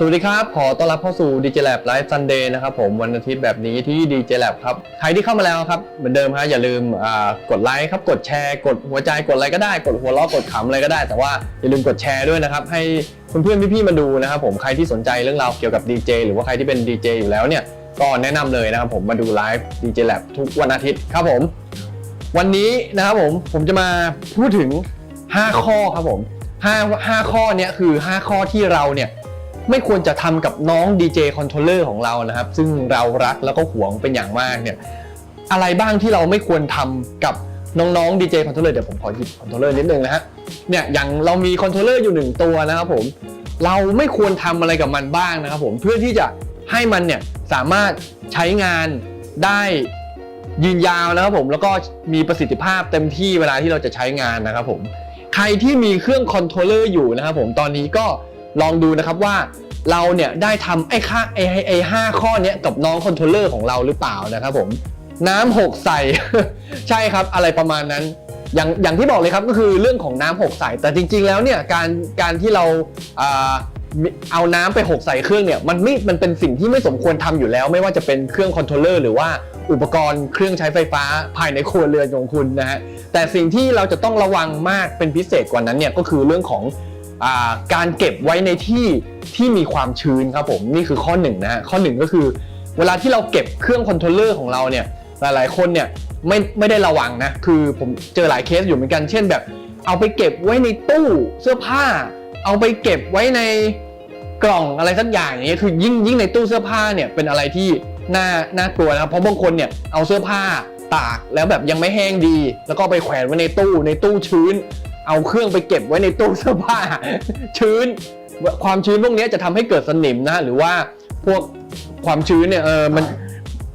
สวัสดีครับ ขอต้อนรับเข้าสู่ DJ Lab Live Sunday นะครับผมวันอาทิตย์แบบนี้ที่ DJ Lab ครับ ใครที่เข้ามาแล้วครับ เหมือนเดิมครับอย่าลืมกดไลค์ครับ กดแชร์ กดหัวใจกดอะไรก็ได้ กดหัวเราะกดขำอะไรก็ได้ แต่ว่าอย่าลืมกดแชร์ด้วยนะครับ ให้เพื่อนๆพี่ๆมาดูนะครับผมใครที่สนใจเรื่องราวเกี่ยวกับ DJ หรือว่าใครที่เป็น DJ อยู่แล้วเนี่ยก็แนะนำเลยนะครับผมมาดูไลฟ์ DJ Lab ทุกวันอาทิตย์ครับผม วันนี้นะครับผมผมจะมาพูดถึง 5 ข้อครับผม5 5ข้อเนี้ยคือ 5 ข้อที่เราเนี่ย ไม่ควรจะทำกับน้อง DJ Controller ของเรานะครับ ซึ่งเรารักแล้วก็หวงเป็นอย่างมากเนี่ยอะไรบ้างที่เราไม่ควรทำกับน้องๆ DJ Controller เดี๋ยวผมขอหยิบ Controller นิดนึงนะฮะเนี่ยอย่างเรามี Controller อยู่หนึ่งตัวนะครับผมเราไม่ควรทำอะไรกับมันบ้างนะครับผมเพื่อที่จะให้มันเนี่ยสามารถใช้งานได้ยืนยาวนะครับผมแล้วก็มีประสิทธิภาพเต็มที่เวลาที่เราจะใช้งานนะครับผมใครที่มีเครื่องคอนโทรลเลอร์อยู่นะครับผมตอนนี้ก็ ลองดูนะครับว่าเราเนี่ยได้ทำไอ้ค่าไอ้ไอ้ไอห้าข้อเนี้ยกับน้องคอนโทรลเลอร์ของเราหรือเปล่านะครับผมน้ำหกใส่ ใช่ครับอะไรประมาณนั้น อย่างอย่างที่บอกเลยครับก็คือเรื่องของน้ำหกใส่ แต่จริง ๆ แล้วเนี่ยการการที่เราเอาน้ำไปหกใส่เครื่องเนี่ยมันไม่มันเป็นสิ่งที่ไม่สมควรทำอยู่แล้ว ไม่ว่าจะเป็นเครื่องคอนโทรลเลอร์หรือว่าอุปกรณ์เครื่องใช้ไฟฟ้าภายในครัวเรือนของคุณนะฮะแต่สิ่งที่เราจะต้องระวังมากเป็นพิเศษกว่านั้นเนี่ยก็คือเรื่องของ การเก็บไว้ในที่ที่มีความชื้นครับผมนี่คือข้อหนึ่งนะฮะข้อหนึ่งก็คือ เวลาที่เราเก็บเครื่องคอนโทรลเลอร์ของเราเนี่ยหลายๆ คนเนี่ยไม่ไม่ได้ระวังนะคือผมเจอหลายเคสอยู่เหมือนกันเช่นแบบ เอาไปเก็บไว้ในตู้เสื้อผ้า เอาไปเก็บไว้ในกล่องอะไรสักอย่างอย่างเงี้ยคือยิ่งยิ่งในตู้เสื้อผ้าเนี่ยเป็นอะไรที่น่าน่ากลัวนะครับเพราะบางคนเนี่ยเอาเสื้อผ้าตากแล้วแบบยังไม่แห้งดี แล้วก็ไปแขวนไว้ในตู้ในตู้ชื้น เอาเครื่องไปเก็บไว้ในตู้เสื้อผ้า ชื้น ความชื้นพวกเนี้ยจะทำให้เกิดสนิมนะหรือว่าพวกความชื้นเนี่ยเออมัน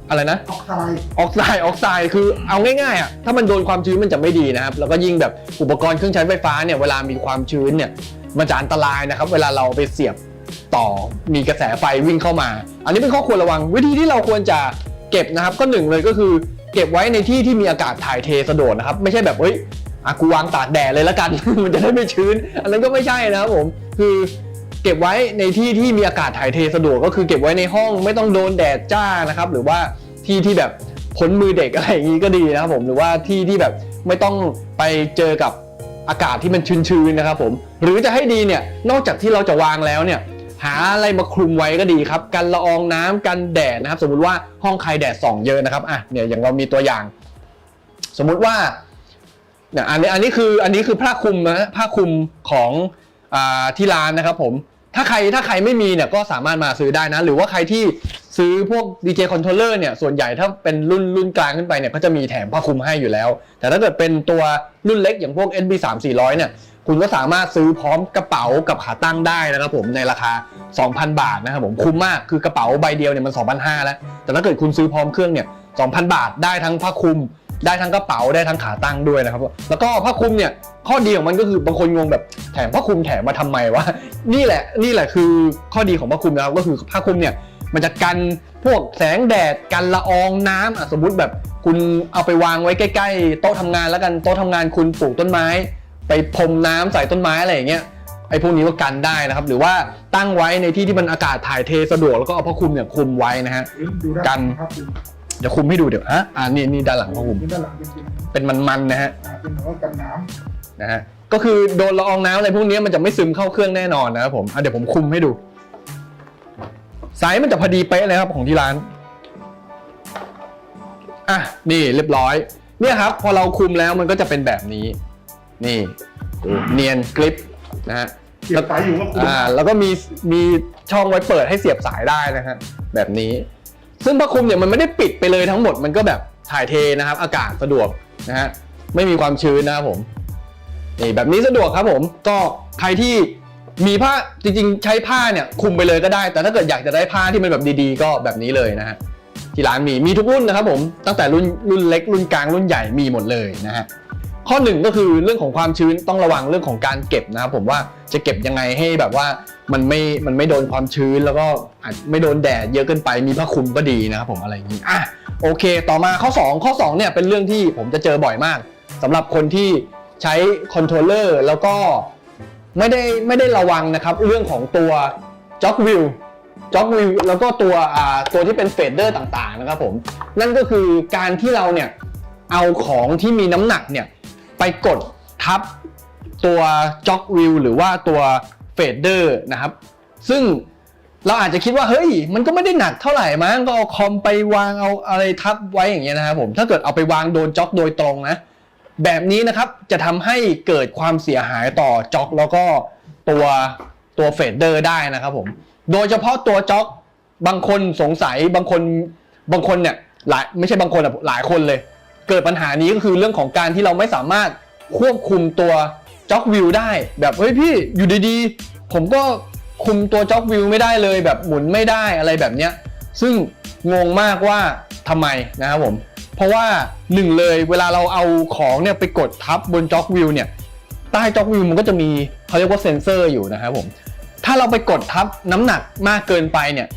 อะไรนะออกไซด์ออกไซด์ออกไซด์คือเอาง่ายๆอะถ้ามันโดนความชื้นมันจะไม่ดีนะครับแล้วก็ยิ่งแบบอุปกรณ์เครื่องใช้ไฟฟ้าเนี่ยเวลามีความชื้นเนี่ยมันจะอันตรายนะครับ เวลาเราไปเสียบต่อมีกระแสไฟวิ่งเข้ามา อันนี้เป็นข้อควรระวังวิธีที่เราควรจะเก็บนะครับ ก็หนึ่งเลยก็คือ เก็บไว้ในที่ที่มีอากาศถ่ายเทสะดวกนะครับ ไม่ใช่แบบเฮ้ย อะกูวางตากแดดเลยแล้วกัน มันจะได้ไม่ชื้น อันนั้นก็ไม่ใช่นะครับผมคือเก็บไว้ในที่ที่มีอากาศถ่ายเทสะดวกก็คือเก็บไว้ในห้องไม่ต้องโดนแดดจ้านะครับ หรือว่าที่ที่แบบพ้นมือเด็กอะไรอย่างนี้ก็ดีนะครับผมหรือว่าที่ที่แบบไม่ต้องไปเจอกับอากาศที่มันชื้นๆนะครับผมหรือจะให้ดีเนี่ยนอกจากที่เราจะวางแล้วเนี่ยหาอะไรมาคลุมไว้ก็ดีครับ กันละอองน้ำกันแดดนะครับ สมมุติว่าห้องใครแดดส่องเยอะนะครับอะเนี่ยอย่างเรามีตัวอย่าง สมมุติว่า เนี่ยอันนี้อันนี้คืออันนี้คือผ้าคลุมนะผ้าคลุมของอาที่ร้านนะครับผมถ้าใครถ้าใครไม่มีเนี่ยก็สามารถมาซื้อได้นะ หรือว่าใครที่ซื้อพวก DJ controller เนี่ยส่วนใหญ่ถ้าเป็นรุ่นรุ่นกลางขึ้นไปเนี่ยก็จะมีแถมผ้าคลุมให้อยู่แล้ว แต่ถ้าเกิดเป็นตัวรุ่นเล็กอย่างพวก NB 3 4 0 0เนี่ยคุณก็สามารถซื้อพร้อมกระเป๋ากับขาตั้งได้นะครับผมในราคา 2,000 บาทนะครับผมคุ้มมากคือกระเป๋าใบเดียวเนี่ยมัน2,500แล้วแต่ถ้าเกิดคุณซื้อพร้อมเครื่องเนี่ย2,000 บาทได้ทั้งผ้าคลุม ได้ทั้งกระเป๋าได้ทั้งขาตั้งด้วยนะครับ แล้วก็ผ้าคลุมเนี่ยข้อดีของมันก็คือบางคนงงแบบแถมผ้าคลุมแถมมาทำไมวะนี่แหละนี่แหละคือข้อดีของผ้าคลุมนะครับก็คือผ้าคลุมเนี่ยมันจะกันพวกแสงแดดกันละอองน้ำอะสมมุติแบบคุณเอาไปวางไว้ใกล้ ๆ โต๊ะทำงานแล้วกันโต๊ะทำงานคุณปลูกต้นไม้ ไปพรมน้ำใส่ต้นไม้อะไรอย่างเงี้ยไอ้พวกนี้ก็กันได้นะครับ หรือว่าตั้งไว้ในที่ที่มันอากาศถ่ายเทสะดวกแล้วก็เอาผ้าคลุมเนี่ยคลุมไว้นะฮะดูด้ากันครับดู เดี๋ยวคลุมให้ดูเดี๋ยวฮะอ่านี่นี่ด้านหลังผ้าคลุมดูด้านหลังเป็นเป็นเป็นมันๆนะฮะอ่าเป็นหัวกันน้นะฮะก็คือโดนละอองน้ำอะไรพวกนี้มันจะไม่ซึมเข้าเครื่องแน่นอนนะครับผมอะเดี๋ยวผมคลุมให้ดูไซส์มันจะพอดีเป๊ะเลยครับของที่ร้านอะนี่เรียบร้อย เนี่ยครับ พอเราคลุมแล้วมันก็จะเป็นแบบนี้ นี่ดูเนียนกริปนะฮะำเสียบสายอยู่ก็คุณอ่าแล้วก็มีมีช่องไว้เปิดให้เสียบสายได้นะฮะแบบนี้ ซึ่งผ้าคลุมเนี่ยมันไม่ได้ปิดไปเลยทั้งหมดมันก็แบบถ่ายเทนะครับ อากาศสะดวกนะฮะไม่มีความชื้นนะครับผมนี่แบบนี้สะดวกครับผมก็ใครที่มีผ้าจริงๆ ใช้ผ้าเนี่ยคลุมไปเลยก็ได้ แต่ถ้าเกิดอยากจะได้ผ้าที่มันแบบดีๆ ก็แบบนี้เลยนะฮะที่ร้านมีมีทุกรุ่นนะครับผมตั้งแต่รุ่นรุ่นเล็กรุ่นกลางรุ่นใหญ่มีหมดเลยนะฮะ ข้อหนึ่งก็คือเรื่องของความชื้นต้องระวังเรื่องของการเก็บนะครับผมว่าจะเก็บยังไงให้แบบว่ามันไม่มันไม่โดนความชื้นแล้วก็อาจไม่โดนแดดเยอะเกินไปมีผ้าคลุมก็ดีนะครับผมอะไรอย่างนี้อะโอเค ต่อมาข้อ 2 ข้อ2เนี่ยเป็นเรื่องที่ผมจะเจอบ่อยมากสำหรับคนที่ใช้คอนโทรลเลอร์แล้วก็ไม่ได้ไม่ได้ระวังนะครับ เรื่องของตัวจ็อกวิวจ็อกวิวแล้วก็ตัวอ่าตัวที่เป็นเฟดเดอร์ต่างๆนะครับผมนั่นก็คือการที่เราเนี่ยเอาของที่มีน้ำหนักเนี่ย ไปกดทับตัวจ็อกวิวหรือว่าตัวเฟดเดอร์นะครับ ซึ่งเราอาจจะคิดว่าเฮ้ย มันก็ไม่ได้หนักเท่าไหร่มั้งก็เอาคอมไปวางเอาอะไรทับไว้อย่างเงี้ยนะครับผมถ้าเกิดเอาไปวางโดนจ็อกโดยตรงนะ แบบนี้นะครับจะทำให้เกิดความเสียหายต่อจ็อกแล้วก็ตัวตัวเฟดเดอร์ได้นะครับผมโดยเฉพาะตัวจ็อกบางคนสงสัยบางคนบางคนเนี่ยหลายไม่ใช่บางคนอะหลายคนเลย เกิดปัญหานี้ก็คือเรื่องของการที่เราไม่สามารถควบคุมตัวจ็อกวิวได้ แบบเฮ้ยพี่อยู่ดีๆ ผมก็คุมตัวจ็อกวิวไม่ได้เลยแบบหมุนไม่ได้อะไรแบบเนี้ยซึ่งงงมากว่าทำไมนะครับผม เพราะว่าหนึ่งเลยเวลาเราเอาของเนี่ยไปกดทับบนจ็อกวิวเนี่ยใต้จ็อกวิวมันก็จะมีเขาเรียกว่าเซนเซอร์อยู่นะครับผมถ้าเราไปกดทับน้ำหนักมากเกินไปเนี่ย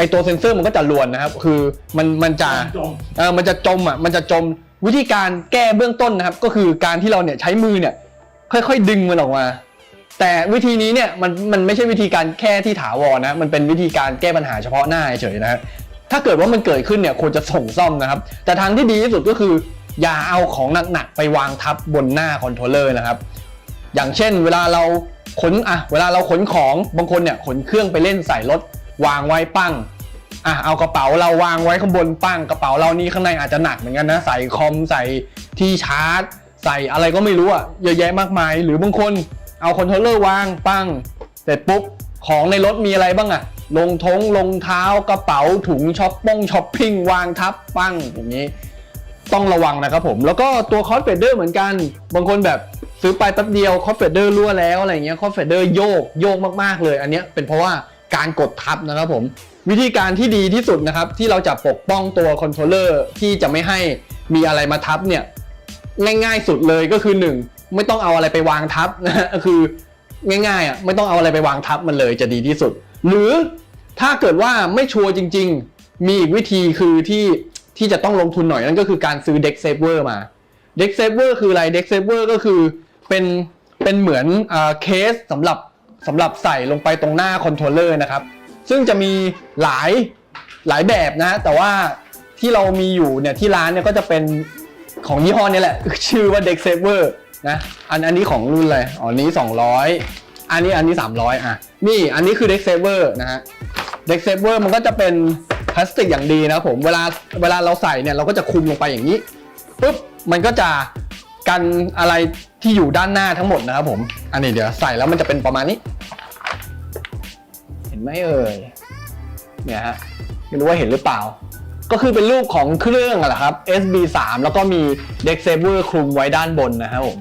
ไอตัวเซ็นเซอร์มันก็จะลวนนะครับ คือมันมันจะจมเออมันจะจมอะมันจะจมวิธีการแก้เบื้องต้นนะครับ ก็คือการที่เราเนี่ยใช้มือเนี่ย ค่อยๆ ดึงมันออกมา แต่วิธีนี้เนี่ยมันมันไม่ใช่วิธีการแค่ที่ถาวรนะ มันเป็นวิธีการแก้ปัญหาเฉพาะหน้าเฉยๆนะฮะถ้าเกิดว่ามันเกิดขึ้นเนี่ยควรจะส่งซ่อมนะครับ แต่ทางที่ดีที่สุดก็คือ อย่าเอาของหนักๆไปวางทับบนหน้าคอนโทรลเลอร์นะครับ อย่างเช่น เวลาเราขนอะเวลาเราขนของบางคนเนี่ยขนเครื่องไปเล่นใส่รถ วางไว้ปั้งอะเอากระเป๋าเราวางไว้ข้างบนปั้งกระเป๋าเรานี่ข้างในอาจจะหนักเหมือนกันนะ ใส่คอมใส่ที่ชาร์จ ใส่อะไรก็ไม่รู้อะเยอะแยะมากมาย หรือบางคนเอาคอนโทรลเลอร์วางปั้งเสร็จปุ๊บของในรถมีอะไรบ้างอะลงทงรองเท้ากระเป๋าถุงช้อปป้งช้อปปิ้งวางทับปั้งอย่างนี้ ต้องระวังนะครับผม แล้วก็ตัวคอสเฟเดอร์เหมือนกัน บางคนแบบซื้อไปแป๊บเดียวคอสเฟเดอร์รั่วแล้วอะไรเงี้ยคอสเฟเดอร์โยกโยกมากๆเลย อันเนี้ยเป็นเพราะว่า การกดทับนะครับผม วิธีการที่ดีที่สุดนะครับ ที่เราจะปกป้องตัวคอนโทรลเลอร์ที่จะไม่ให้มีอะไรมาทับเนี่ยง่ายๆสุดเลยก็คือ 1 ไม่ต้องเอาอะไรไปวางทับนะก็คือง่ายๆอะไม่ต้องเอาอะไรไปวางทับมันเลยจะดีที่สุด หรือถ้าเกิดว่าไม่ชัวร์จริง ๆ มีอีกวิธีคือที่ที่จะต้องลงทุนหน่อยนั่นก็คือการซื้อ Deck Saver มา Deck Saver คืออะไร Deck Saver ก็คือเป็นเป็นเหมือนอ่าเคสสำหรับ สำหรับใส่ลงไปตรงหน้าคอนโทรลเลอร์นะครับ ซึ่งจะมีหลายหลายแบบนะ แต่ว่าที่เรามีอยู่เนี่ยที่ร้านเนี่ยก็จะเป็นของยี่ห้อนี้แหละ ชื่อว่า Deck Saver นะ อันอันนี้ของรุ่นอะไรอ๋อนนี้ 200 อันนี้อันนี้ 300 อะ นี่อันนี้คือ Deck Saver นะฮะ Deck Saver มันก็จะเป็นพลาสติกอย่างดีนะผม เวลาเวลาเราใส่เนี่ยเราก็จะคลุมลงไปอย่างนี้ปุ๊บมันก็จะ กันอะไรที่อยู่ด้านหน้าทั้งหมดนะครับผม อันนี้เดี๋ยวใส่แล้วมันจะเป็นประมาณนี้ เห็นไหมเอ่ย เนี่ยฮะ ไม่รู้ว่าเห็นหรือเปล่า ก็คือเป็นรูปของเครื่องอะแหละครับ SB3 แล้วก็มี Deck Saver คลุมไว้ด้านบนนะครับผม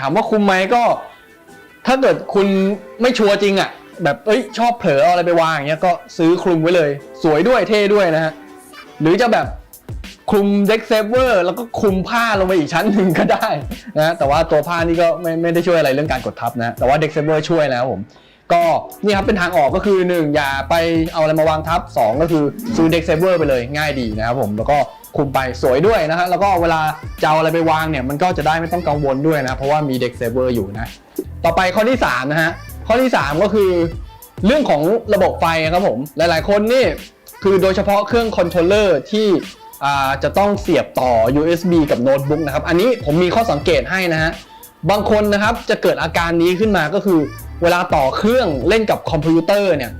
ถามว่าคุมไหมก็ ถ้าเกิดคุณไม่ชัวร์จริงอะ่ะแบบเอ้ยชอบเผลอเอาอะไรไปวางอย่างเงี้ยก็ซื้อคลุมไว้เลย สวยด้วยเท่ด้วยนะฮะหรือจะแบบ คลุมเด็กเซฟเวอร์แล้วก็คลุมผ้าลงไปอีกชั้นหนึ่งก็ได้นะแต่ว่าตัวผ้านี่ก็ไม่ไม่ได้ช่วยอะไรเรื่องการกดทับนะแต่ว่าเด็กเซฟเวอร์ช่วยนะครับผมก็นี่ครับเป็นทางออกก็คือ 1 อย่าไปเอาอะไรมาวางทับ 2 ก็คือซื้อเด็กเซฟเวอร์ไปเลยง่ายดีนะครับผมแล้วก็คุมไปสวยด้วยนะฮะแล้วก็เวลาจะเอาอะไรไปวางเนี่ยมันก็จะได้ไม่ต้องกังวลด้วยนะเพราะว่ามีเด็กเซฟเวอร์อยู่นะต่อไปข้อที่3นะฮะข้อที่ 3 ก็คือ เรื่องของระบบไฟครับผมหลาย ๆ คนนี่คือโดยเฉพาะเครื่องคอนโทรลเลอร์ที่ จะต้องเสียบต่อ USB กับโน้ตบุ๊กนะครับ อันนี้ผมมีข้อสังเกตให้นะฮะ บางคนนะครับจะเกิดอาการนี้ขึ้นมาก็คือ เวลาต่อเครื่องเล่นกับคอมพิวเตอร์เนี่ย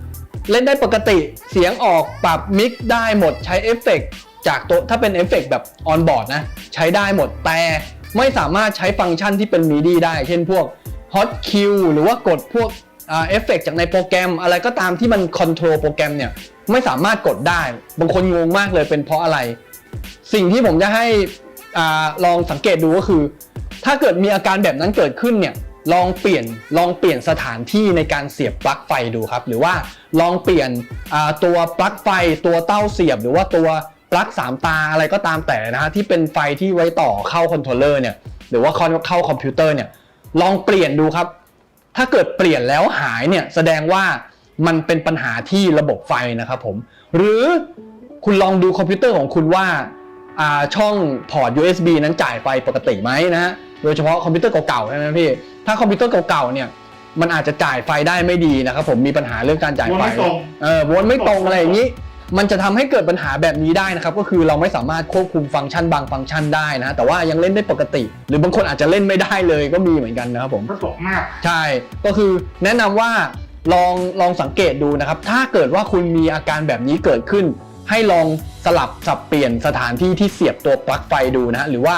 เล่นได้ปกติเสียงออกปรับมิกได้หมดใช้เอฟเฟกต์จากตัวถ้าเป็นเอฟเฟกต์แบบออนบอร์ดนะ ใช้ได้หมดแต่ไม่สามารถใช้ฟังก์ชันที่เป็นมิดีได้ เช่นพวก Hot Q หรือว่ากดพวกเอฟเฟกต์จากในโปรแกรมอะไรก็ตามที่มันคอนโทรลโปรแกรมเนี่ย ไม่สามารถกดได้ บางคนงงมากเลยเป็นเพราะอะไร สิ่งที่ผมจะให้อลองสังเกตดูก็คือ ถ้าเกิดมีอาการแบบนั้นเกิดขึ้นเนี่ยลองเปลี่ยนลองเปลี่ยนสถานที่ในการเสียบปลั๊กไฟดูครับ หรือว่าลองเปลี่ยนตัวปลั๊กไฟตัวเต้าเสียบ หรือว่าตัวปลั๊กสามตาอะไรก็ตามแต่นะฮะที่เป็นไฟที่ไว้ต่อเข้าคอนโทรลเลอร์เนี่ยหรือว่าเข้าคอมพิวเตอร์เนี่ยลองเปลี่ยนดูครับ ถ้าเกิดเปลี่ยนแล้วหายเนี่ยแสดงว่า มันเป็นปัญหาที่ระบบไฟนะครับผม หรือคุณลองดูคอมพิวเตอร์ของคุณว่าอ่าช่องพอร์ต USB นั้นจ่ายไฟปกติไหมนะฮะ โดยเฉพาะคอมพิวเตอร์เก่าๆใช่ไหมพี่ ถ้าคอมพิวเตอร์เก่าๆเนี่ย มันอาจจะจ่ายไฟได้ไม่ดีนะครับผมมีปัญหาเรื่องการจ่ายวนไฟไม่ตรงเออวนไม่ตรงอะไรอย่างนี้ มันจะทำให้เกิดปัญหาแบบนี้ได้นะครับ ก็คือเราไม่สามารถควบคุมฟังก์ชันบางฟังก์ชันได้นะ แต่ว่ายังเล่นได้ปกติ หรือบางคนอาจจะเล่นไม่ได้เลยก็มีเหมือนกันนะครับผมถ้าตกมาก ใช่ ก็คือแนะนำว่า ลองลองสังเกตดูนะครับ ถ้าเกิดว่าคุณมีอาการแบบนี้เกิดขึ้น ให้ลองสลับสับเปลี่ยนสถานที่ที่เสียบตัวปลั๊กไฟดูนะฮะหรือว่า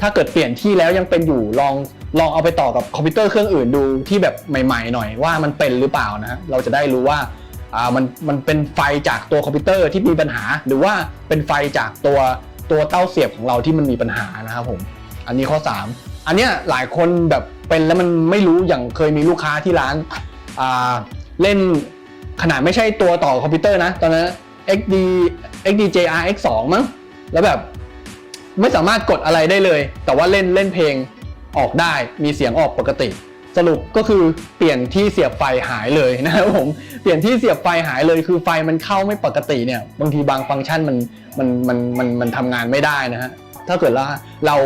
ถ้าเกิดเปลี่ยนที่แล้วยังเป็นอยู่ลองลองเอาไปต่อกับคอมพิวเตอร์เครื่องอื่นดูที่แบบใหม่ ๆ หน่อยว่ามันเป็นหรือเปล่านะฮะเราจะได้รู้ว่าอ่ามันมันเป็นไฟจากตัวคอมพิวเตอร์ที่มีปัญหา หรือว่าเป็นไฟจากตัวตัวเต้าเสียบของเราที่มันมีปัญหานะครับผม อันนี้ข้อ 3 อันเนี้ยหลายคนแบบเป็นแล้วมันไม่รู้อย่างเคยมีลูกค้าที่ร้าน เล่นขนาดไม่ใช่ตัวต่อคอมพิวเตอร์นะ ตอนนั้น XD XDJR X2 มั้ง แล้วแบบไม่สามารถกดอะไรได้เลย แต่ว่าเล่นเล่นเพลงออกได้ มีเสียงออกปกติ สรุปก็คือเปลี่ยนที่เสียบไฟหายเลยนะครับผม เปลี่ยนที่เสียบไฟหายเลย คือไฟมันเข้าไม่ปกติเนี่ย บางทีบางฟังก์ชันมันมันมันมันมันทำงานไม่ได้นะฮะ ถ้าเกิดว่าเรา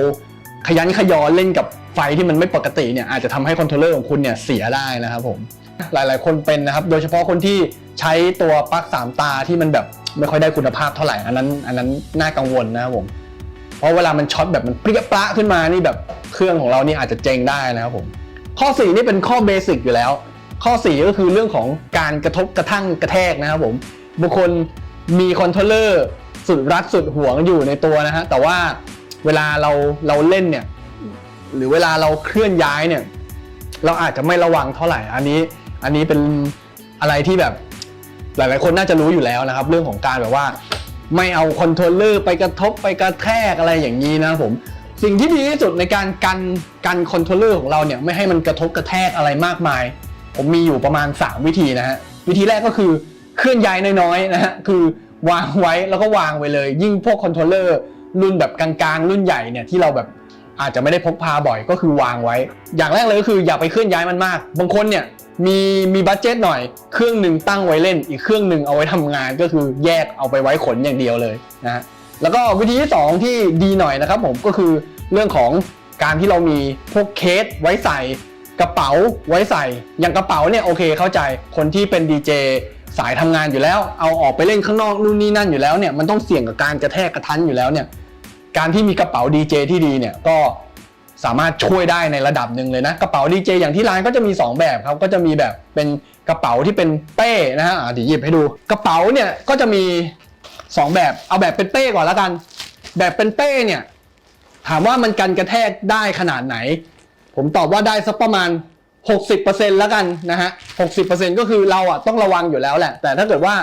ขยันขยอเล่นกับไฟที่มันไม่ปกติเนี่ยอาจจะทำให้คอนโทรลเลอร์ของคุณเนี่ยเสียได้นะครับผม หลายๆ คนเป็นนะครับ โดยเฉพาะคนที่ใช้ตัวปลั๊กสามตาที่มันแบบไม่ค่อยได้คุณภาพเท่าไหร่อันนั้น อันนั้นน่ากังวลนะครับผมเพราะเวลามันช็อตแบบมันเปรี้ยปะขึ้นมานี่แบบเครื่องของเรานี่อาจจะเจงได้นะครับผมข้อ4นี่เป็นข้อเบสิกอยู่แล้ว ข้อ 4 ก็คือเรื่องของการกระทบกระทั่งกระแทกนะครับผมบางคนมีคอนโทรลเลอร์สุดรัดสุดห่วงอยู่ในตัวนะฮะแต่ว่าเวลาเราเราเล่นเนี่ยหรือเวลาเราเคลื่อนย้ายเนี่ยเราอาจจะไม่ระวังเท่าไหร่อันนี้ อันนี้เป็นอะไรที่แบบหลาย ๆ คนน่าจะรู้อยู่แล้วนะครับ เรื่องของการแบบว่า ไม่เอาคอนโทรลเลอร์ไปกระทบไปกระแทกอะไรอย่างนี้นะครับผมสิ่งที่ดีที่สุดในการกันกันคอนโทรลเลอร์ของเราเนี่ยไม่ให้มันกระทบกระแทกอะไรมากมาย ผมมีอยู่ประมาณ 3 วิธีนะฮะวิธีแรกก็คือเคลื่อนย้ายน้อยๆนะฮะคือวางไว้แล้วก็วางไว้เลย ยิ่งพวกคอนโทรลเลอร์รุ่นแบบกลางๆรุ่นใหญ่เนี่ยที่เราแบบอาจจะไม่ได้พกพาบ่อยก็คือวางไว้ อย่างแรกเลยก็คืออย่าไปเคลื่อนย้ายมันมาก บางคนเนี่ย มีมีบัตเจ็ตหน่อย เครื่องหนึ่งตั้งไว้เล่น อีกเครื่องหนึ่งเอาไว้ทำงานก็คือแยกเอาไปไว้ขนอย่างเดียวเลยนะฮะแล้วก็วิธีที่ 2 ที่ดีหน่อยนะครับผมก็คือเรื่องของการที่เรามีพวกเคสไว้ใส่กระเป๋าไว้ใส่ อย่างกระเป๋าเนี่ยโอเคเข้าใจคนที่เป็นดีเจสายทำงานอยู่แล้ว เอาออกไปเล่นข้างนอกนู่นนี่นั่นอยู่แล้วเนี่ยมันต้องเสี่ยงกับการกระแทกกระทันอยู่แล้วเนี่ยการที่มีกระเป๋าดีเจที่ดีเนี่ยก็ สามารถช่วยได้ในระดับหนึ่งเลยนะ กระเป๋าดีเจอย่างที่ร้านก็จะมี 2 แบบครับก็จะมีแบบเป็นกระเป๋าที่เป็นเป้นะฮะเดี๋ยวหยิบให้ดู กระเป๋าเนี่ยก็จะมีสองแบบเอาแบบเป็นเป้ก่อนแล้วกัน แบบเป็นเป้เนี่ยถามว่ามันกันกระแทกได้ขนาดไหน ผมตอบว่าได้สักประมาณ 60%แล้วกันนะฮะ60%ก็คือเราอะต้องระวังอยู่แล้วแหละ แต่ถ้าเกิดว่า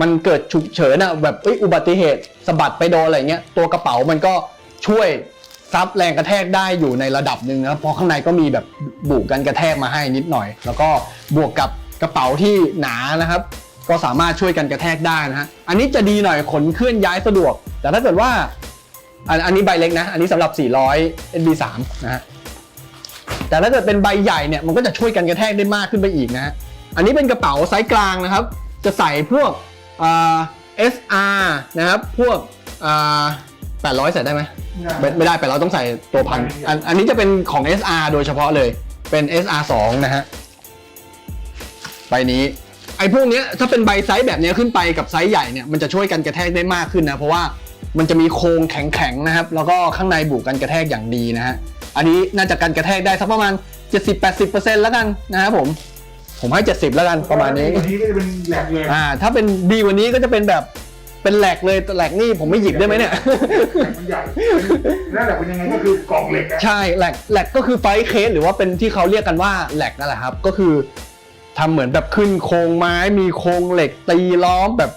มันเกิดฉุกเฉินอะแบบอุบัติเหตุสะบัดไปโดนอะไรเงี้ยตัวกระเป๋ามันก็ช่วย ซับแรงกระแทกได้อยู่ในระดับหนึ่งนะครับเพราะข้างในก็มีแบบบุกันกระแทกมาให้นิดหน่อย แล้วก็บวกกับกระเป๋าที่หนานะครับ ก็สามารถช่วยกันกระแทกได้นะฮะอันนี้จะดีหน่อยขนเคลื่อนย้ายสะดวก แต่ถ้าเกิดว่าอันอันนี้ใบเล็กนะ อันนี้สำหรับ 400 NB3 นะฮะแต่ถ้าเกิดเป็นใบใหญ่เนี่ยมันก็จะช่วยกันกระแทกได้มากขึ้นไปอีกนะฮะอันนี้เป็นกระเป๋าไซส์กลางนะครับ จะใส่พวกอ่า SR นะครับพวก อ่า800ใส่ได้ไหมไม่ไม่ได้ไปเราต้องใส่ตัวพันอันอันนี้จะเป็นของ SR โดยเฉพาะเลยเป็น SR 2นะฮะใบนี้ไอ้พวกเนี้ยถ้าเป็นใบไซส์แบบเนี้ยขึ้นไปกับไซส์ใหญ่เนี่ยมันจะช่วยกันกระแทกได้มากขึ้นนะเพราะว่ามันจะมีโครงแข็งๆนะครับ แล้วก็ข้างในบุกันกระแทกอย่างดีนะฮะอันนี้น่าจะกันกระแทกได้สักประมาณ 70-80%แล้วกันนะครับผมผมให้ 70 แล้วกันประมาณนี้วันนี้ก็จะเป็นแหลกเลยอ่าถ้าเป็นดีกว่านี้ก็จะเป็นแบบ เป็นแหลกเลยแต่แหลกนี่ผมไม่หยิบได้ไหมเนี่ยแหลกมันใหญ่แล้วแหลกเป็นยังไงก็คือกล่องเหล็กอะใช่แหลกแหลกก็คือไฟท์เคสหรือว่าเป็นที่เขาเรียกกันว่าแหลกนั่นแหละครับ ก็คือทำเหมือนแบบขึ้นโครงไม้มีโครงเหล็กตีล้อมแบบ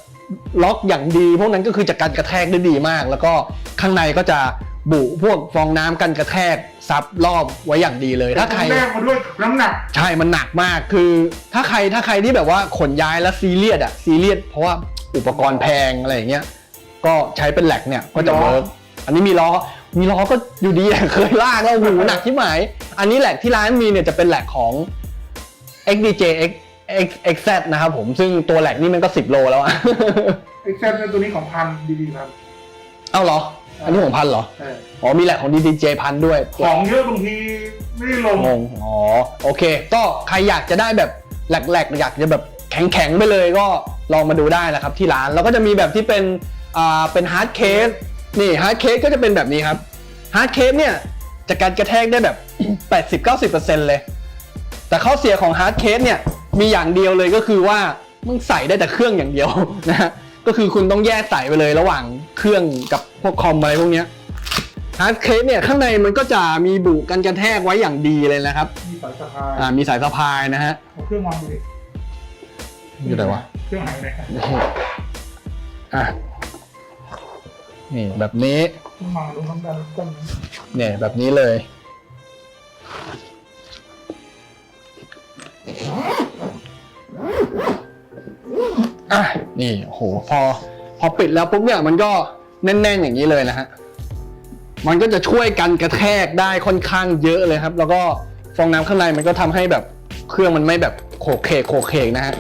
ล็อกอย่างดี พวกนั้นก็คือจะกันกระแทกได้ดีมาก แล้วก็ข้างในก็จะบุพวกฟองน้ำกันกระแทกซับรอบไว้อย่างดีเลยถ้าใคร แลกมาด้วยน้ำหนัก ใช่ มันหนักมาก คือ ถ้าใคร ถ้าใครที่แบบว่าขนย้ายแล้วซีเรียสอะซีเรียส เพราะว่า อุปกรณ์แพงอะไรอย่างเงี้ยก็ใช้เป็นแหลกเนี่ยก็จะมีล้อเวิร์กอันนี้มีล้อมีล้อก็อยู่ดีอะเคยลากแล้วหูหนักที่หมาย อันนี้แหลกที่ร้านมีเนี่ยจะเป็นแหลกของ XDJ X X XZ นะครับผมซึ่งตัวแหลกนี่มันก็ 10 โลแล้วอะไอ้แซมเนี่ยตัวนี้ของพันดีๆครับเอ้าเหรอ อันนี้ของพันเหรอเอออ๋อมีแหลกของ DDJ พันด้วย ของเยอะบางทีไม่ได้ลงงงอ๋อโอเค ก็ใครอยากจะได้แบบแหลกๆอยากจะแบบ แข็งๆไปเลยก็ลองมาดูได้นะครับที่ร้านแล้วก็จะมีแบบที่เป็นอ่าเป็นฮาร์ดเคสนี่ฮาร์ดเคสก็จะเป็นแบบนี้ครับฮาร์ดเคสเนี่ยจะการกระแทกได้แบบ 80-90%เลย แต่ข้อเสียของฮาร์ดเคสเนี่ยมีอย่างเดียวเลยก็คือว่ามึงใส่ได้แต่เครื่องอย่างเดียวนะฮะก็คือคุณต้องแยกใส่ไปเลยระหว่างเครื่องกับพวกคอมอะไรพวกเนี้ยฮาร์ดเคสเนี่ยข้างในมันก็จะมีบุกันกระแทกไว้อย่างดีเลยนะครับ มีสายสะพายอ่ามีสายสะพายนะฮะ เอาเครื่องวางดูดิ อยู่ไหนวะเครื่องหายไปไหนครับอะนี่แบบนี้เครื่องวางลงน้ำดันต้นเนี่ยแบบนี้เลย อะ นี่โอ้โหพอ พอปิดแล้วปุ๊บเนี่ยมันก็แน่นๆอย่างนี้เลยนะฮะ มันก็จะช่วยกันกระแทกได้ค่อนข้างเยอะเลยครับ แล้วก็ฟองน้ำข้างในมันก็ทำให้แบบเครื่องมันไม่แบบโขกเคกโขกเคกนะฮะ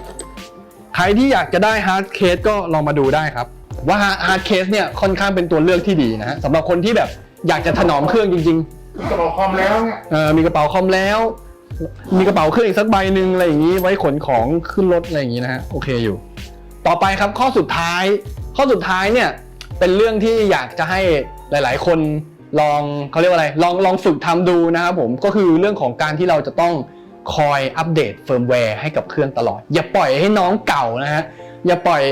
ใครที่อยากจะได้ฮาร์ดเคสก็ลองมาดูได้ครับ ว่าฮาร์ดเคสเนี่ยค่อนข้างเป็นตัวเลือกที่ดีนะฮะสำหรับคนที่แบบอยากจะถนอมเครื่องจริงมีกระบอกคอมแล้วเนี่ยๆเออมีกระเป๋าคอมแล้ว มีกระเป๋าเครื่องอีกสักใบหนึ่งอะไรอย่างนี้ ไว้ขนของขึ้นรถอะไรอย่างนี้นะฮะโอเคอยู่ ต่อไปครับข้อสุดท้าย ข้อสุดท้ายเนี่ยเป็นเรื่องที่อยากจะให้หลาย ๆ คนลองเขาเรียกว่าอะไรลองลองฝึกทำดูนะครับผมก็คือเรื่องของการที่เราจะต้อง คอยอัปเดตเฟิร์มแวร์ให้กับเครื่องตลอด อย่าปล่อยให้น้องเก่านะฮะอย่าปล่อย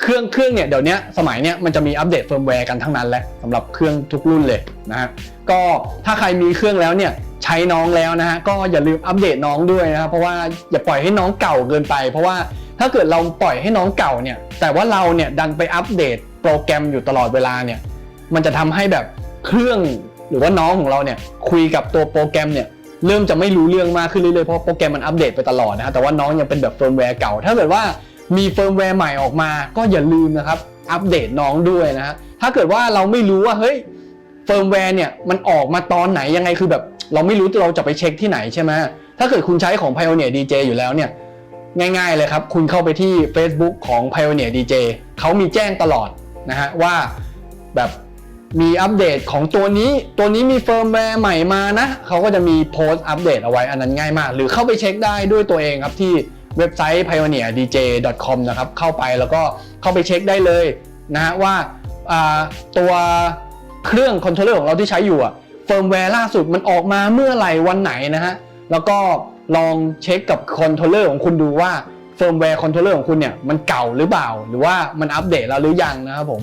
เครื่องเครื่องเนี่ยเดี๋ยวนี้สมัยเนี้ยมันจะมีอัปเดตเฟิร์มแวร์กันทั้งนั้นแหละสำหรับเครื่องทุกรุ่นเลยนะฮะก็ถ้าใครมีเครื่องแล้วเนี่ยใช้น้องแล้วนะฮะก็อย่าลืมอัปเดตน้องด้วยนะครับเพราะว่าอย่าปล่อยให้น้องเก่าเกินไป เพราะว่าถ้าเกิดเราปล่อยให้น้องเก่าเนี่ยแต่ว่าเราเนี่ยดันไปอัปเดตโปรแกรมอยู่ตลอดเวลาเนี่ยมันจะทำให้แบบเครื่องหรือว่าน้องของเราเนี่ยคุยกับตัวโปรแกรมเนี่ย เริ่มจะไม่รู้เรื่องมากขึ้นเรื่อยๆ เพราะโปรแกรมมันอัปเดตไปตลอดนะฮะแต่ว่าน้องยังเป็นแบบเฟิร์มแวร์เก่า ถ้าเกิดว่ามีเฟิร์มแวร์ใหม่ออกมา ก็อย่าลืมนะครับอัปเดตน้องด้วยนะฮะถ้าเกิดว่าเราไม่รู้ว่าเฮ้ยเฟิร์มแวร์เนี่ยมันออกมาตอนไหนยังไงคือแบบ เราไม่รู้เราจะไปเช็คที่ไหนใช่ไหมถ้าเกิดคุณใช้ของ Pioneer DJ อยู่แล้วเนี่ยง่ายๆเลยครับ คุณเข้าไปที่ Facebook ของ Pioneer DJ เขามีแจ้งตลอดนะฮะว่าแบบ มีอัปเดตของตัวนี้ ตัวนี้มีเฟิร์มแวร์ใหม่มานะ เขาก็จะมีโพสต์อัปเดตเอาไว้อันนั้นง่ายมาก หรือเข้าไปเช็คได้ด้วยตัวเองครับที่เว็บไซต์ pioneerdj.com นะครับ เข้าไปแล้วก็เข้าไปเช็คได้เลยนะฮะว่าตัวเครื่องคอนโทรลเลอร์ของเราที่ใช้อยู่อะเฟิร์มแวร์ล่าสุดมันออกมาเมื่อไหร่วันไหนนะฮะ แล้วก็ลองเช็คกับคอนโทรลเลอร์ของคุณดูว่าเฟิร์มแวร์คอนโทรลเลอร์ของคุณเนี่ยมันเก่าหรือเปล่า หรือว่ามันอัปเดตแล้วหรือยังนะครับผม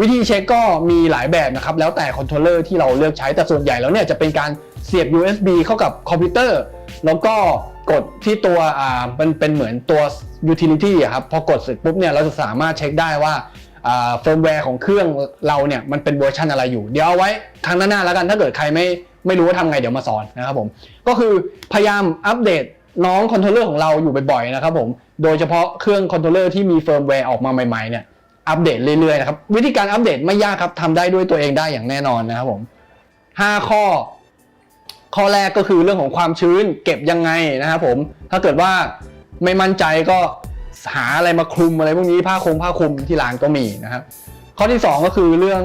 วิธีเช็คก็มีหลายแบบนะครับ แล้วแต่คอนโทรลเลอร์ที่เราเลือกใช้แต่ส่วนใหญ่แล้วเนี่ยจะเป็นการเสียบ USB เข้ากับคอมพิวเตอร์ แล้วก็กดที่ตัวอ่ามันเป็นเหมือนตัว utility อะครับพอกดเสร็จปุ๊บเนี่ยเราจะสามารถเช็คได้ว่าเฟิร์มแวร์ของเครื่องเราเนี่ยมันเป็นเวอร์ชันอะไรอยู่ เดี๋ยวเอาไว้ครั้งหน้าๆแล้วกันถ้าเกิดใครไม่ไม่รู้ว่าทำไงเดี๋ยวมาสอนนะครับผม ก็คือพยายามอัปเดตน้องคอนโทรลเลอร์ของเราอยู่บ่อยๆนะครับผม โดยเฉพาะเครื่องคอนโทรลเลอร์ที่มีเฟิร์มแวร์ออกมาใหม่ๆเนี่ย อัปเดตเรื่อยๆนะครับวิธีการอัปเดตไม่ยากครับทำได้ด้วยตัวเองได้อย่างแน่นอนนะครับผม5ข้อ ข้อแรกก็คือเรื่องของความชื้นเก็บยังไงนะครับผมถ้าเกิดว่าไม่มั่นใจก็หาอะไรมาคลุมอะไรพวกนี้ผ้าคลุมผ้าคลุมที่ร้านก็มีนะครับข้อที่ 2 ก็คือเรื่อง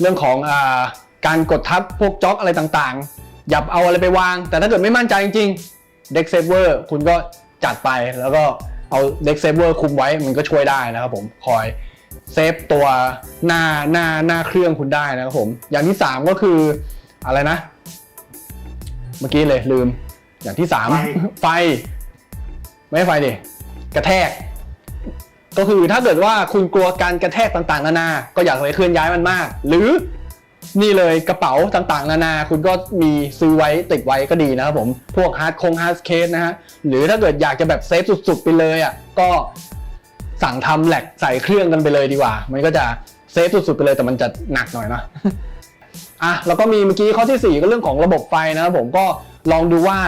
เรื่องของอาการกดทับพวกจ็อกอะไรต่างๆ อย่าเอาอะไรไปวาง แต่ถ้าเกิดไม่มั่นใจจริงๆ Deck Saver คุณก็จัดไปแล้วก็เอา Deck Saver คุมไว้มันก็ช่วยได้นะครับผมคอย เซฟตัวหน้าหน้าหน้าเครื่องคุณได้นะครับผม อย่างที่ 3 ก็คืออะไรนะ เมื่อกี้เลยลืม อย่างที่ไฟ3ไฟ ไม่ใช่ไฟดิกระแทก ก็คือถ้าเกิดว่าคุณกลัวการกระแทกต่างๆนานาก็อยากไปเคลื่อนย้ายมันมาก หรือนี่เลยกระเป๋าต่างๆ นานา คุณก็มีซื้อไว้ติดไว้ก็ดีนะครับผม พวกฮาร์ดคงฮาร์ดเคสนะฮะ หรือถ้าเกิดอยากจะแบบเซฟสุดๆ ไปเลยอะ ก็ สั่งทำแหลกใส่เครื่องกันไปเลยดีกว่า มันก็จะเซฟสุดๆไปเลยแต่มันจะหนักหน่อยเนาะอะแล้วก็มีเมื่อกี้ข้อทีสี่ 4 ก็เรื่องของระบบไฟนะครับผมก็ลองดูว่า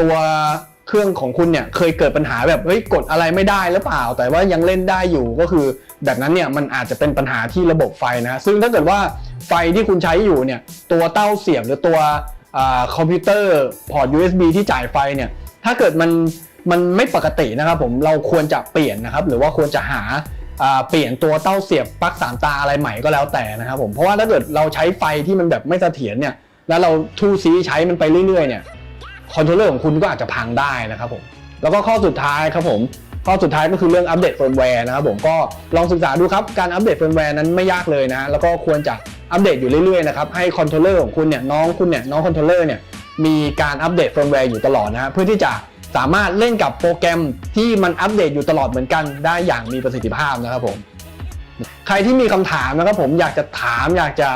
ตัวเครื่องของคุณเนี่ยเคยเกิดปัญหาแบบเฮ้ยกดอะไรไม่ได้หรือเปล่า แต่ว่ายังเล่นได้อยู่ก็คือ แบบนั้นเนี่ยมันอาจจะเป็นปัญหาที่ระบบไฟนะซึ่งถ้าเกิดว่าไฟที่คุณใช้อยู่เนี่ยตัวเต้าเสียบหรือตัวอคอมพิวเตอร์พอร์ต USB ที่จ่ายไฟเนี่ยถ้าเกิดมัน มันไม่ปกตินะครับผมเราควรจะเปลี่ยนนะครับหรือว่าควรจะหาเปลี่ยนตัวเต้าเสียบปลั๊กสามตาอะไรใหม่ก็แล้วแต่นะครับผมเพราะว่าถ้าเกิดเราใช้ไฟที่มันแบบไม่เสถียรเนี่ยแล้วเราทูซีใช้มันไปเรื่อยๆเนี่ยคอนโทรลเลอร์ของคุณก็อาจจะพังได้นะครับผมแล้วก็ข้อสุดท้ายครับผมข้อสุดท้ายก็คือเรื่องอัปเดตเฟิร์มแวร์นะครับผมก็ลองศึกษาดูครับการอัปเดตเฟิร์มแวร์นั้นไม่ยากเลยนะฮะแล้วก็ควรจะอัปเดตอยู่เรื่อยๆนะครับให้คอนโทรลเลอร์ของคุณเนี่ยน้องคุณเนี่ยน้องคอนโทรลเลอร์เนี่ยมีการอัปเดตเฟิร์มแวร์อยู่ตลอดนะเพื่อที่จะ สามารถเล่นกับโปรแกรมที่มันอัปเดตอยู่ตลอดเหมือนกันได้อย่างมีประสิทธิภาพนะครับผม ใครที่มีคำถามนะครับผมอยากจะถามอยากจะ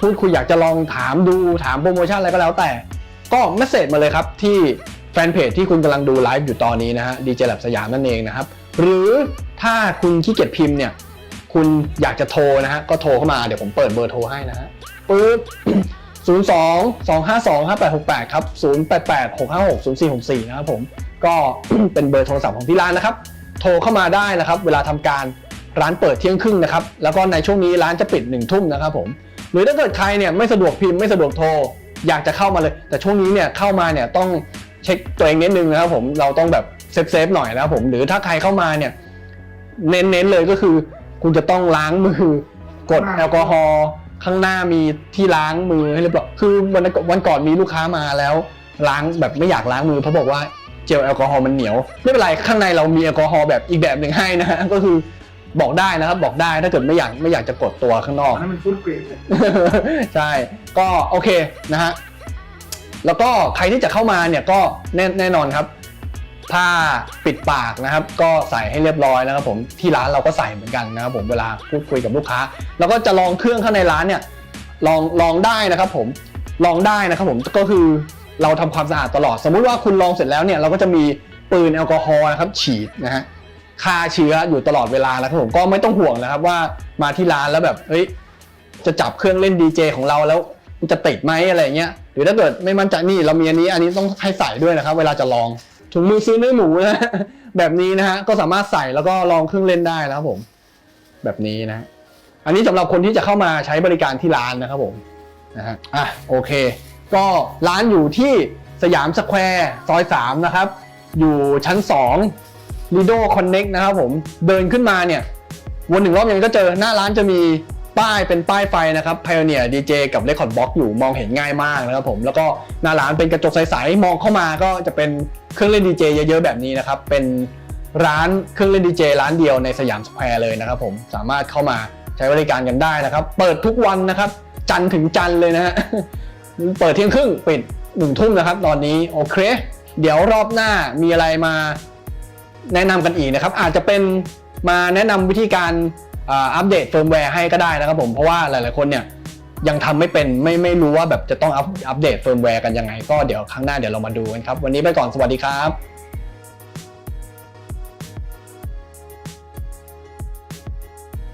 พูดคุยอยากจะลองถามดูถามโปรโมชั่นอะไรก็แล้วแต่ ก็เมสเซจมาเลยครับที่แฟนเพจที่คุณกำลังดูไลฟ์อยู่ตอนนี้นะฮะดีเจแลบสยามนั่นเองนะครับ หรือถ้าคุณขี้เกียจพิมพ์เนี่ย คุณอยากจะโทรนะฮะก็โทรเข้ามาเดี๋ยวผมเปิดเบอร์โทรให้นะฮะปึ๊บ 02 252 5868 ครับ 088 656 0464 นะครับผม ก็เป็นเบอร์โทรศัพท์ของที่ร้านนะครับ โทรเข้ามาได้นะครับ เวลาทำการร้านเปิดเที่ยงครึ่งนะครับ แล้วก็ในช่วงนี้ร้านจะปิด1นึ่ทุ่มนะครับผม หรือถ้าเกิดใครเนี่ยไม่สะดวกพิมพ์ไม่สะดวกโทร อยากจะเข้ามาเลย แต่ช่วงนี้เนี่ยเข้ามาเนี่ยต้องเช็คตัวเองนิดนึงนะครับผม เราต้องแบบเซฟเซฟหน่อยนะครับผม หรือถ้าใครเข้ามาเนี่ยเน้นๆเลยก็คือ คุณจะต้องล้างมือกดแอลกอฮอล์ ข้างหน้ามีที่ล้างมือให้เรียบร้อยคือวันวันก่อนมีลูกค้ามาแล้ว ล้างแบบไม่อยากล้างมือเพราะบอกว่าเจลแอลกอฮอล์มันเหนียว ไม่เป็นไรข้างในเรามีแอลกอฮอล์แบบอีกแบบหนึ่งให้นะฮะก็คือบอกได้นะครับบอกได้ถ้าเกิดไม่อยากไม่อยากจะกดตัวข้างนอกอันนั้นมันฟุตเกรดใช่ ก็โอเคนะฮะ แล้วก็ใครที่จะเข้ามาเนี่ยก็แน่แน่นอนครับ ผ้าปิดปากนะครับ ก็ใส่ให้เรียบร้อยนะครับผมที่ร้านเราก็ใส่เหมือนกันนะครับผมเวลาพูดคุยกับลูกค้า แล้วก็จะลองเครื่องข้างในร้านเนี่ยลองลองได้นะครับผมลองได้นะครับผมก็คือเราทำความสะอาดตลอด สมมุติว่าคุณลองเสร็จแล้วเนี่ยเราก็จะมีปืนแอลกอฮอล์นะครับฉีดนะฮะฆ่าเชื้ออยู่ตลอดเวลาแล้วครับผมก็ไม่ต้องห่วงนะครับว่ามาที่ร้านแล้วแบบเฮ้ยจะจับเครื่องเล่นดีเจของเราแล้วจะติดไหมอะไรเงี้ยหรือถ้าเกิดไม่มั่นใจนี่เรามีอันนี้อันนี้ต้องให้ใส่ด้วยนะครับ เวลาจะลอง ถุงมือซื้อเนื้อหมูนะแบบนี้นะฮะก็สามารถใส่แล้วก็ลองเครื่องเล่นได้นะครับผม แบบนี้นะ อันนี้สำหรับคนที่จะเข้ามาใช้บริการที่ร้านนะครับผมนะฮะอะโอเค ก็ร้านอยู่ที่สยามสแควร์ซอย 3 นะครับ อยู่ชั้น 2 Lido Connect นะครับผมเดินขึ้นมาเนี่ยวนหนึ่งรอบยังก็เจอหน้าร้านจะมีป้ายเป็นป้ายไฟนะครับ Pioneer DJ กับ Record Box อยู่มองเห็นง่ายมากนะครับผม แล้วก็หน้าร้านเป็นกระจกใส ๆ มองเข้ามาก็จะเป็น เครื่องเล่นดีเจเยอะๆแบบนี้นะครับ เป็นร้านเครื่องเล่นดีเจร้านเดียวในสยามสแควร์เลยนะครับผมสามารถเข้ามาใช้บริการกันได้นะครับ เปิดทุกวันนะครับ จันถึงจันเลยนะฮะเปิดเที่ยงครึ่งปิดหนึ่งทุ่มนะครับ ตอนนี้โอเค เดี๋ยวรอบหน้ามีอะไรมาแนะนำกันอีกนะครับ อาจจะเป็นมาแนะนำวิธีการอัปเดตเฟิร์มแวร์ให้ก็ได้นะครับผมเพราะว่าหลายๆคนเนี่ย ยังทำไม่เป็นไม่ไม่รู้ว่าแบบจะต้องอัปอัปเดตเฟิร์มแวร์กันยังไง ก็เดี๋ยวครั้งหน้าเดี๋ยวเรามาดูกันครับ วันนี้ไปก่อนสวัสดีครับ